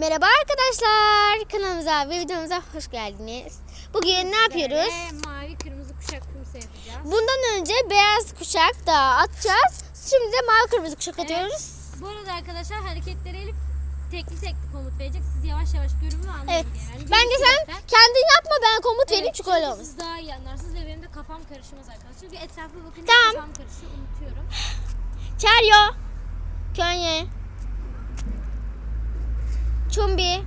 Merhaba arkadaşlar. Kanalımıza ve videomuza hoş geldiniz. Bugün ne yapıyoruz? Mavi kırmızı kuşak kumsa yapacağız. Bundan önce beyaz kuşak da atacağız. Şimdi de mavi kırmızı kuşak Evet. atıyoruz. Bu arada arkadaşlar hareketleri Elif tekli tekli komut verecek. Siz yavaş yavaş görün ve anlayın Evet. yani. Bence sen defa- kendin yapma ben komut vereyim Evet, çünkü öyle olmaz. Siz daha iyi anlarsınız ve benim de kafam karışmaz arkadaşlar. Çünkü etrafa bakınca Tamam. kafam karışıyor unutuyorum. Çaryo. Könye. Çumbi.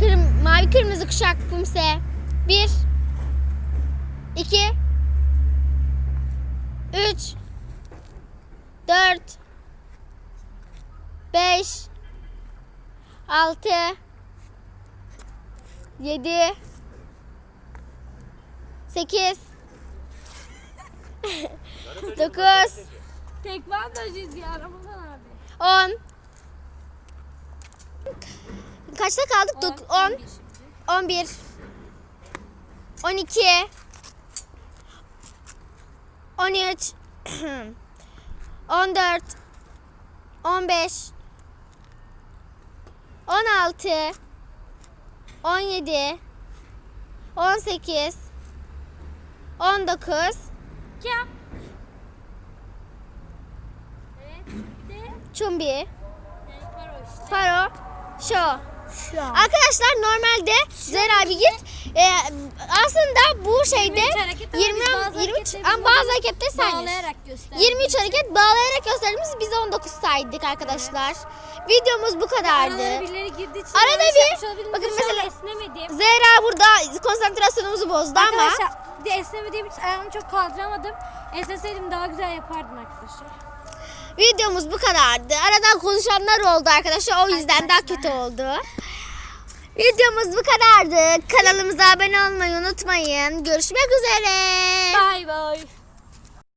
Kırm mavi kırmızı kuşak kumse. Bir. iki, Üç. Dört. Beş. Altı. Yedi. Sekiz. Dokuz. Tekvandocuyuz ya Ramazan abi. 10 Kaçta kaldık? Dok- 10 11 11 şimdi. 12 13 14 15 16 17 18 19 Kap. Evet. Yani paro Şo Arkadaşlar normalde Zehra bir git. Ee, aslında bu şeyde 23 hareket ama 20 biz bazı 23 hareketleri ama bazı hareketleri göster. 23 hareket bağlayarak gösterdiğimiz biz 19 saydık arkadaşlar. Videomuz bu kadardı. Arada bir- olabilirim. bakın Şu mesela- esnemedim. Zehra burada konsantrasyonumuzu bozdu ama Arkadaşlar bir de esnemediğim için ayağımı çok kaldıramadım. Esneseydim daha güzel yapardım arkadaşlar. Videomuz bu kadardı. Aradan konuşanlar oldu arkadaşlar. O yüzden daha kötü oldu. Videomuz bu kadardı. Kanalımıza abone olmayı unutmayın. Görüşmek üzere. Bay bay.